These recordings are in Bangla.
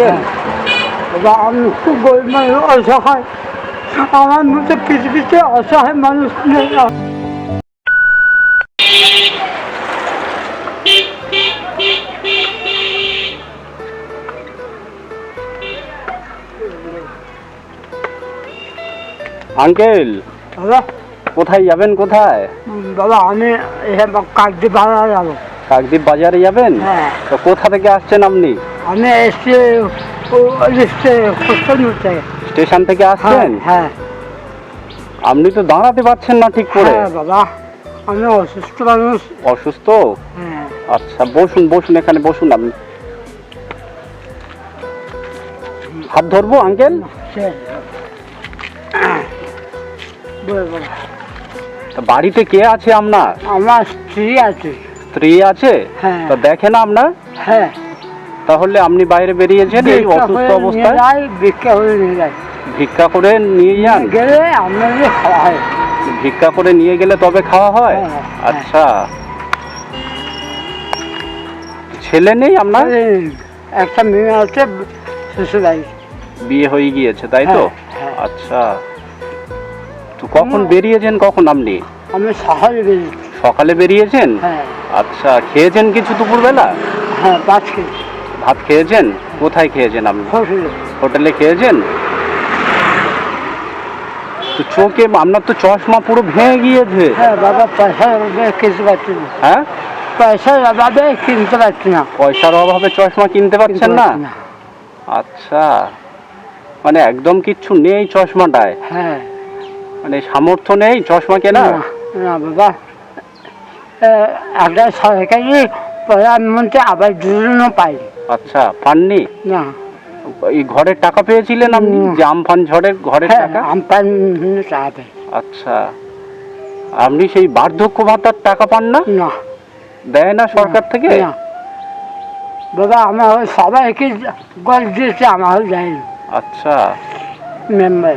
আঙ্কেল বাবা আমি খুব গরিব মানুষ অসহায়। আমার মতো পৃথিবীতে অসহায় মানুষ নেই। আঙ্কেল বাবা কোথায় যাবেন কোথায়? দাদা আমি কাকদ্বীপ কাকদি ভাড়া যাব। কাকদ্বীপ বাজারে যাবেন? হ্যাঁ। তো কোথা থেকে আসছেন আপনি? আমি এসছি স্টেশন থেকে হ্যাঁ আসছেন? হ্যাঁ। আপনি তো দাঁড়াতে পারছেন না ঠিক করে। হ্যাঁ বাবা আমি অসুস্থ মানুষ। অসুস্থ? হ্যাঁ। আচ্ছা বসুন বসুন এখানে বসুন আপনি। হাত ধরবো আঙ্কেল? বাড়িতে কে আছে আপনার? আমার স্ত্রী আছে। স্ত্রী আছে? তো দেখে না আপনার? হ্যাঁ। তাহলে আপনি বাইরে বেরিয়েছেন এই অসুস্থ অবস্থায়? ভিক্ষা করে নিয়ে যাই। ভিক্ষা করে নিয়ে যান? গেলে আপনাদের খাওয়া হয়। ভিক্ষা করে নিয়ে গেলে তবে খাওয়া হয়? হ্যাঁ, হ্যাঁ। আচ্ছা। ছেলে নেই আপনার? একটা মেয়ে আছে বিয়ে হয়ে গিয়েছে তাই তো? হ্যাঁ, হ্যাঁ। আচ্ছা। তো কখন বেরিয়েছেন কখন আপনি? আমি সকালে বেরিয়েছি। সকালে বেরিয়েছেন? হ্যাঁ। আচ্ছা খেয়েছেন কিছু দুপুরবেলা? হ্যাঁ পাঁচ কেজি। ভাত খেয়েছেন? কোথায় খেয়েছেন আপনি? হোটেলে। খেয়েছেন? তো চোখে আপনার তো চশমা পুরো ভেঙে গিয়েছে। হ্যাঁ বাবা পয়সা কিনতে পারছি না। হ্যাঁ? পয়সার অভাবে কিনতে পারছি না। পয়সার অভাবে চশমা কিনতে পারছেন না? আচ্ছা। মানে একদম কিচ্ছু নেই চশমাটায়। হ্যাঁ। মানে সামর্থ্য নেই চশমা কেনা না বাবা। একটা সরকারি প্রধানমন্ত্রী আবার যোজনা পাই আচ্ছা পাননি? না। এই ঘরের টাকা পেয়েছিলেন আপনি। যে আমফান ঝড়ের ঘরের হ্যাঁ টাকা? আমপান চাবে আচ্ছা। আপনি সেই বার্ধক্য ভাতার টাকা পান না? না। দেয় না সরকার থেকে? না। বাবা আমার সবাইকে গল দিয়েছে আমার যায়নি আচ্ছা। মেম্বার।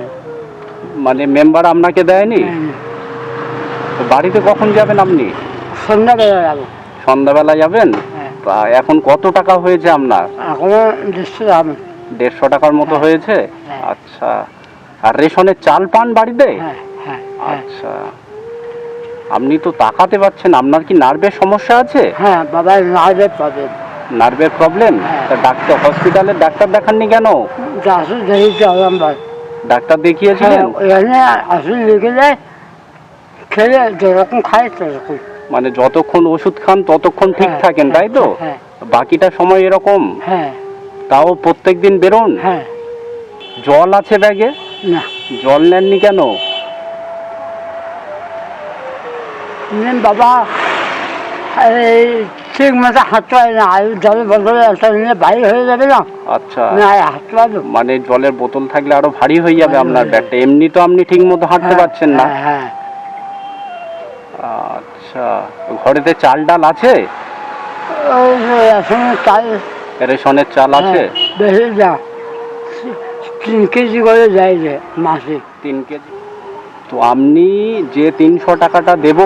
মানে মেম্বার আপনাকে দেয়নি? বাড়িতে কখন যাবেন আপনি? সন্ধ্যাবেলা যাব। সন্ধ্যাবেলা যাবেন? এখন কত টাকা হয়েছে আপনার? এখনও দেশে যাব দেড়শো টাকার মতো হ্যাঁ। হয়েছে? হ্যাঁ। আচ্ছা। আর রেশনের চাল পান বাড়িতে? হ্যাঁ আচ্ছা। আপনি তো তাকাতে পারছেন আপনার কি নার্ভের সমস্যা আছে? হ্যাঁ বাবা নাইবে পাবে নার্ভের প্রবলেম। তা ডাক্তার হসপিটালে ডাক্তার দেখাননি কেন? ডাক্তার দেখিয়েছিলেন? আসলে লিখে যায় খেলে যেরকম খায় সেরকম। মানে যতক্ষণ ওষুধ খান ততক্ষণ ঠিক হ্যাঁ, থাকেন তাই তো? হ্যাঁ। বাকিটা সময় এরকম। হ্যাঁ। তাও প্রত্যেক দিন বেরোন? হ্যাঁ। জল আছে ব্যাগে? না। জল নেননি কেন? নেন বাবা। এই ঠিক মতো হাঁটতে না জলের নিলে বাইরে হয়ে যাবে না? আচ্ছা। না হাঁটতে পারব মানে জলের বোতল থাকলে আরও ভারী হয়ে যাবে আপনার হয়ে ব্যাগটা। এমনি তো আপনি ঠিক মতো হাঁটতে হ্যাঁ, পারছেন না। হ্যাঁ। আচ্ছা ঘরেতে চাল ডাল আছে? হ্যাঁ ওই যে এখন চাল রেশনের চাল আছে? হ্যাঁ, বেশি যা তিন কেজি করে যায় যে মাসে। তিন কেজি? তো আপনি যে তিনশো টাকাটা দেব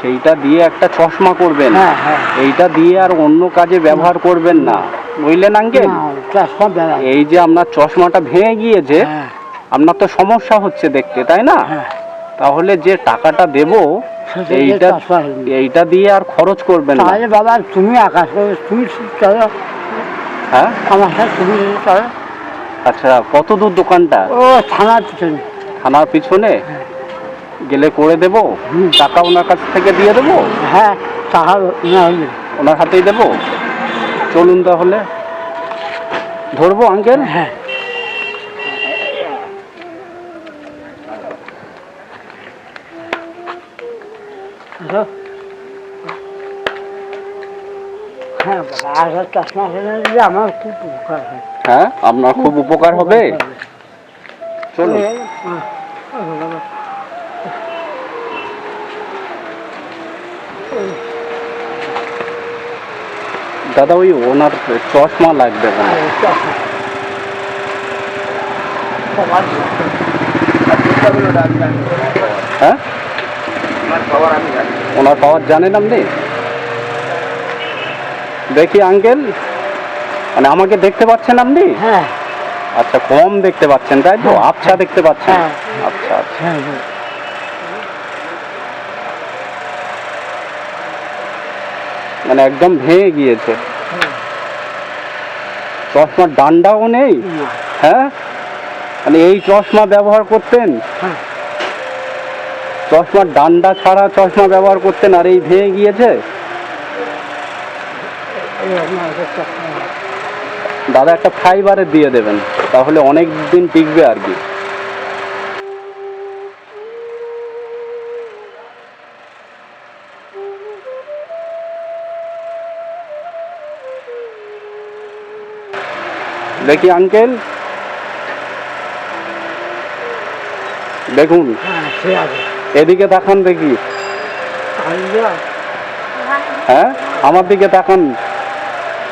সেইটা দিয়ে একটা চশমা করবেন। হ্যাঁ হ্যাঁ। এইটা দিয়ে আর অন্য কাজে ব্যবহার করবেন না। বুঝলেন আঙ্কেল? না এই যে আপনার চশমাটা ভেঙে গিয়েছে হ্যাঁ। আপনার তো সমস্যা হচ্ছে দেখতে তাই না? হ্যাঁ। তাহলে যে টাকাটা দেব এইটা এইটা দিয়ে আর খরচ করবেন না। তাহলে বাবা তুমি আকাশ তুমি চলো। হ্যাঁ? আমার সাথে তুমি চলো। আচ্ছা কত দূর দোকানটা? ও থানার পিছনে। থানার পিছনে? হ্যাঁ। গেলে করে দেব। টাকা ওনার কাছ থেকে দিয়ে দেবো? হ্যাঁ টাকা ওনার হাতেই দেবো? চলুন তাহলে। ধরবো আঙ্কেল? হ্যাঁ। হ্যালো? হ্যাঁ চশমা কিনে আমার খুব উপকার হয়। হ্যাঁ আপনার খুব উপকার হবে? চলুন। হ্যাঁ, দাদা ওই ওনার চশমা লাগবে। সবার হ্যাঁ? ওনার পাওয়ার জানেন আপনি? দেখি আঙ্কেল। মানে আমাকে দেখতে পাচ্ছেন আপনি? হ্যাঁ। আচ্ছা কম দেখতে পাচ্ছেন তাই তো। আচ্ছা দেখতে পাচ্ছেন। আচ্ছা আচ্ছা। মানে একদম ভেঙে গিয়েছে। চশমার ডান্ডাও নেই? হ্যাঁ? মানে এই চশমা ব্যবহার করতেন? হ্যাঁ। চশমার ডান্ডা ছাড়া চশমা ব্যবহার করতেন আর এই ভেঙে গিয়েছে। দাদা, একটা ফাইবারে দিয়ে দেবেন, তাহলে অনেক দিন টিকবে আর কি। দেখি, আঙ্কেল। দেখুন। হ্যাঁ ঠিক আছে। এদিকে তাকান দেখি। হ্যাঁ? আমার দিকে তাকান।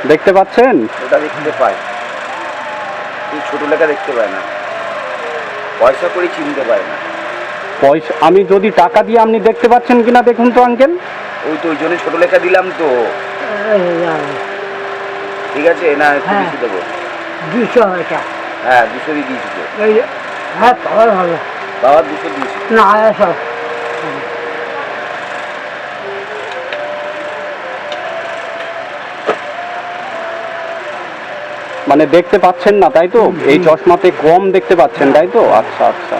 দেখতে পাচ্ছেন? ওটা দেখতে পায় এই ছোট লেখা দেখতে পায় না। পয়সা করে চিনতে পারে না। পয়সা আমি যদি টাকা দিয়ে আপনি দেখতে পাচ্ছেন কিনা দেখুন তো আঙ্কেল। ওই তো ওই জন্য ছোট লেখা দিলাম তো। ঠিক আছে না একটু হ্যাঁ। বেশি দেবো। দুশো এটা হ্ঁ দুশো দিয়ে দিয়েছি তো। হ্যাঁ পাওয়ার ভালো বাবা দুশো দিয়েছি। না মানে দেখতে পাচ্ছেন না তাই তো? এই চশমাতে কম দেখতে পাচ্ছেন তাই তো? আচ্ছা আচ্ছা।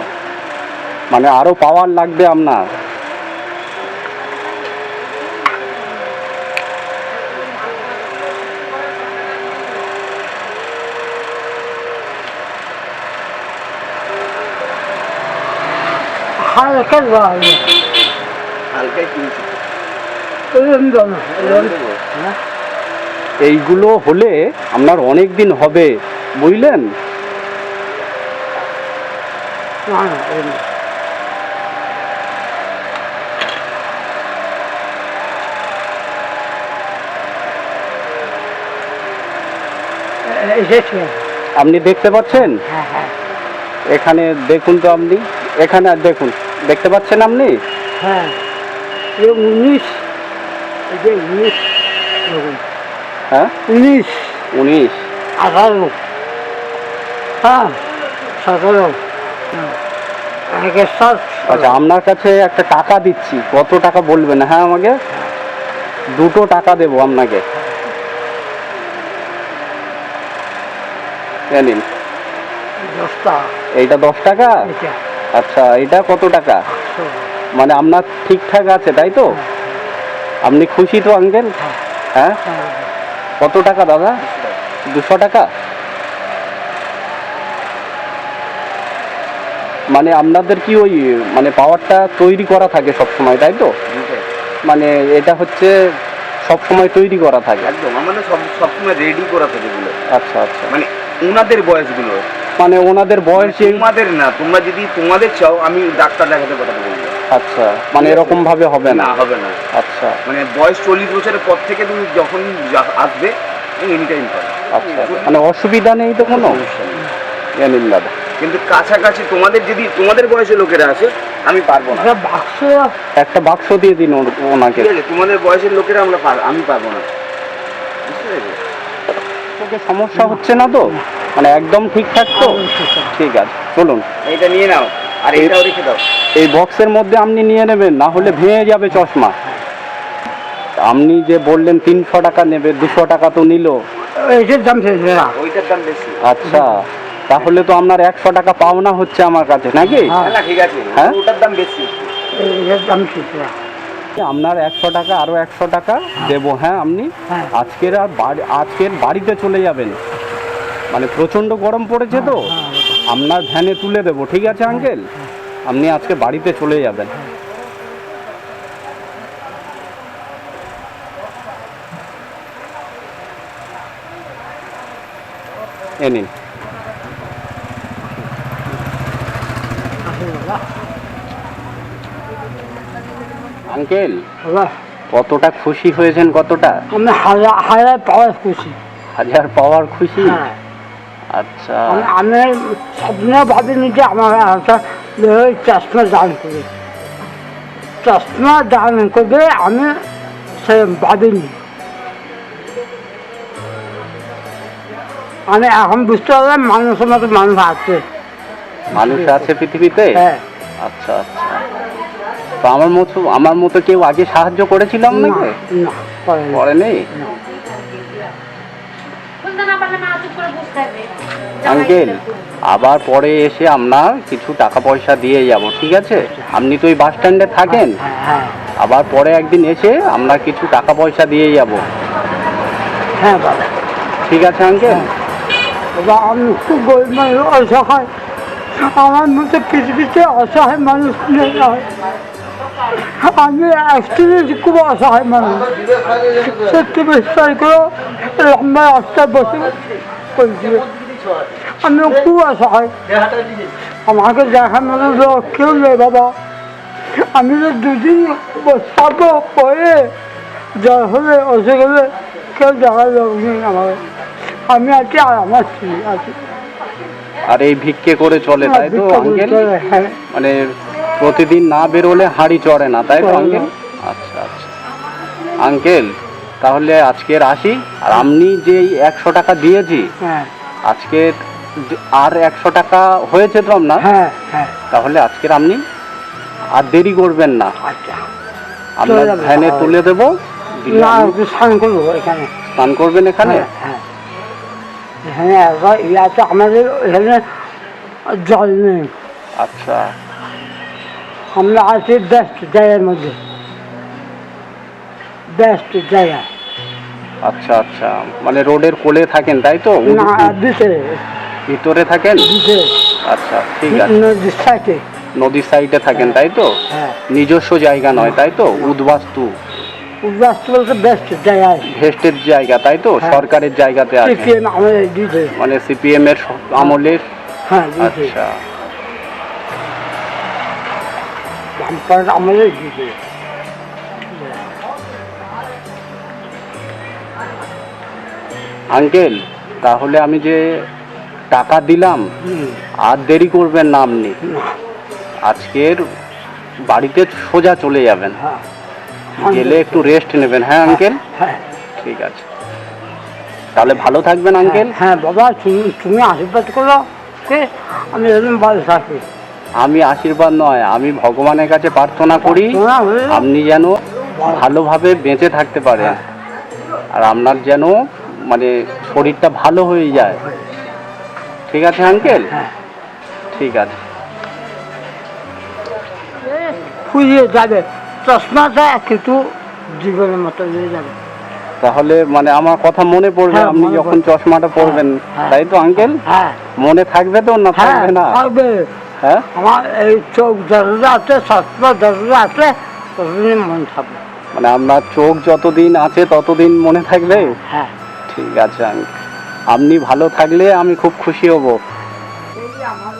মানে আরও পাওয়ার লাগবে আপনার। কিনেছি। এরকম দেবো। হ্যাঁ এইগুলো হলে আপনার অনেক দিন হবে বুঝলেন। আপনি দেখতে পাচ্ছেন? হ্যাঁ হ্যাঁ। এখানে দেখুন তো আপনি। এখানে আর দেখুন। দেখতে পাচ্ছেন আপনি? হ্যাঁ। উনিশ উনিশ হ্যাঁ? উনিশ। উনিশ। আঠারো। হ্যাঁ সতেরো। আচ্ছা আপনার কাছে একটা টাকা দিচ্ছি। কত টাকা বলবেন? হ্যাঁ আমাকে? দুটো টাকা দেবো আপনাকে। নিন। এইটা দশ টাকা? আচ্ছা এটা কত টাকা? মানে আপনার ঠিকঠাক আছে তাই তো? আপনি খুশি তো আঙ্কেল হ্যাঁ? কত টাকা দাদা? দুশো টাকা? মানে আপনাদের কি ওই মানে পাওয়ারটা তৈরি করা থাকে সব সময় তাই তো? মানে এটা হচ্ছে সব সময় তৈরি করা থাকে। একদম আমাদের সব সবসময় রেডি করা থাকে এগুলো। আচ্ছা আচ্ছা। মানে ওনাদের বয়সগুলো। মানে ওনাদের বয়সে তোমাদের না তোমরা যদি তোমাদের চাও আমি ডাক্তার দেখাতে পাঠাতে বলব। আচ্ছা মানে এরকম ভাবে হবে না? না হবে না। আচ্ছা। মানে বয়স চল্লিশ বছরের পর থেকে তুমি যখন যা- আসবে এনি টাইম পাবে। আচ্ছা মানে অসুবিধা নেই তো কোনো? কিন্তু কাছাকাছি তোমাদের যদি তোমাদের বয়সের লোকেরা আসে আমি পারব না। বাক্স একটা বাক্স দিয়ে দিন ওনাকে। ঠিক আছে তোমাদের বয়সের লোকেরা আমরা পার- আমি পারব না। তোকে সমস্যা হচ্ছে না তো? মানে একদম ঠিকঠাক তো? ঠিক আছে চলুন। এইটা নিয়ে নাও আর এই- এটাও রেখে দাও। এই বক্সের মধ্যে আপনি নিয়ে নেবেন না হলে ভেঙে যাবে চশমা। আপনি যে বললেন তিনশো টাকা নেবে দুশো টাকা তো নিল। এটার দাম ওইটার দাম বেশি। আচ্ছা তাহলে তো আপনার একশো টাকা পাওনা হচ্ছে আমার কাছে নাকি? হ্যাঁ। ঠিক আছে। হ্যাঁ? ওটার দাম বেশি। দাম আপনার একশো টাকা আরও একশো টাকা দেবো। হ্যাঁ আপনি হ্যাঁ। আজকের আর বাড়ি আজকের বাড়িতে চলে যাবেন। মানে প্রচণ্ড গরম পড়েছে তো। হ্যাঁ, আপনার ভ্যানে তুলে দেবো। ঠিক আছে আঙ্কেল? আপনি আজকে বাড়িতে চলে যাবেন। এ নিন। আঙ্কেল কতটা খুশি হয়েছেন কতটা? আমি হাজার হাজার পাওয়ার খুশি। হাজার পাওয়ার খুশি? হ্যাঁ। আচ্ছা। আমি আমি স্বপ্ন ভাবিনি যে আমার চশমা দান করে। চশমা দান করবে আমি সে ভাবিনি। আমি এখন বুঝতে পারলাম মানুষের মতো মানুষ আছে। মানুষ আছে পৃথিবীতে? হ্যাঁ। আচ্ছা আচ্ছা। তো আমার মতো আমার মতো কেউ আগে সাহায্য করেছিল না আপনাকে? না করে না। করেনি? বুঝতে না। পারলে মা চুপ করে বসে থাকবে আঙ্কেল আবার পরে এসে আপনার কিছু টাকা পয়সা দিয়ে যাব ঠিক আছে? আপনি তো ওই বাস স্ট্যান্ডে থাকেন। হ্যাঁ হ্যাঁ। আবার পরে একদিন এসে আমরা কিছু টাকা পয়সা দিয়ে যাব। হ্যাঁ বাবা। ঠিক আছে আঙ্কেল? বাবা আমি খুব গরিব মানুষ অসহায়। আমার মতো পৃথিবীতে অসহায় মানুষ নেই। আমি অ্যাক্সিডেন্ট খুব অসহায় মানুষ। সত্যি বিশ্বাস করো, লম্বা রাস্তায় বসে বলছি আমি খুব অসহায়। আমাকে দেখানোর লোক কেউ নেই বাবা। আমি তো দুদিন বসাবো পরে জ্বর হলে, অসুখ হলে কেউ দেখার লোক নেই আমাকে আমি আছি আর আমার স্ত্রী আছি। আর এই ভিক্ষে করে চলে তাই তো আঙ্কেল? হ্যাঁ। মানে প্রতিদিন না বেরোলে হাঁড়ি চড়ে না তাই তো আঙ্কেল? আচ্ছা আচ্ছা। আঙ্কেল তাহলে আজকের আসি আর আপনি যে একশো টাকা দিয়েছি হ্যাঁ। আজকে আর একশো টাকা হয়েছে তো আপনার? হ্যাঁ হ্যাঁ। তাহলে আজকের আপনি আর দেরি করবেন না। আচ্ছা। আপনার ভ্যানে তুলে দেবো না স্নান করব এখানে। স্নান করবেন এখানে? হ্যাঁ হ্যাঁ। এখানে একবার ইয়ে আমাদের এখানে জল নেই। আচ্ছা। আমরা আছি ব্যস্ত জায়গার মধ্যে। ব্যস্ত জায়গা। আচ্ছা আচ্ছা। মানে রোডের কোলে থাকেন তাই তো? না দিতে ভিতরে। থাকেন? দিতে আচ্ছা ঠিক আছে। নদীর সাইডে। নদীর সাইডে থাকেন তাই তো? হ্যাঁ। নিজস্ব জায়গা নয় তাই তো? উদ্বাস্তু। ভেস্টের জায়গা তাই তো? হ্যাঁ। সরকারের জায়গাতে আছে। মানে সিপিএম এর আমলের হ্যাঁ আচ্ছা। দিতে আঙ্কেল তাহলে আমি যে টাকা দিলাম আর দেরি করবেন না আপনি। আজকের বাড়িতে সোজা চলে যাবেন। হ্যাঁ। গেলে একটু রেস্ট নেবেন হ্যাঁ আঙ্কেল? হ্যাঁ। ঠিক আছে। তাহলে ভালো থাকবেন আঙ্কেল। হ্যাঁ বাবা তুমি তুমি আশীর্বাদ করো কে আমি এরকম ভালো থাকি। আমি আশীর্বাদ নয় আমি ভগবানের কাছে প্রার্থনা করি আপনি যেন ভালোভাবে বেঁচে থাকতে পারেন। হ্যাঁ। আর আপনার যেন মানে শরীরটা ভালো হয়ে যায়। ঠিক আছে আঙ্কেল? হ্যাঁ। ঠিক আছে। ফুরিয়ে যাবে। চশমাটা কিন্তু জীবনের মতো হয়ে যাবে। তাহলে মানে আমার কথা মনে পড়বে হ্যাঁ, আপনি যখন চশমাটা পরবেন হ্যাঁ। তাই তো আঙ্কেল হ্যাঁ। মনে থাকবে তো না হ্যাঁ থাকবে না? হ্যাঁ? আমার এই চোখ যতটা আছে চশমা যতটা আছে ততদিন মন থাকবে। মানে আপনার চোখ যতদিন আছে ততদিন মনে থাকবে? হ্যাঁ। ঠিক আছে আঙ্কেল আপনি ভালো থাকলে আমি খুব খুশি হব। আমার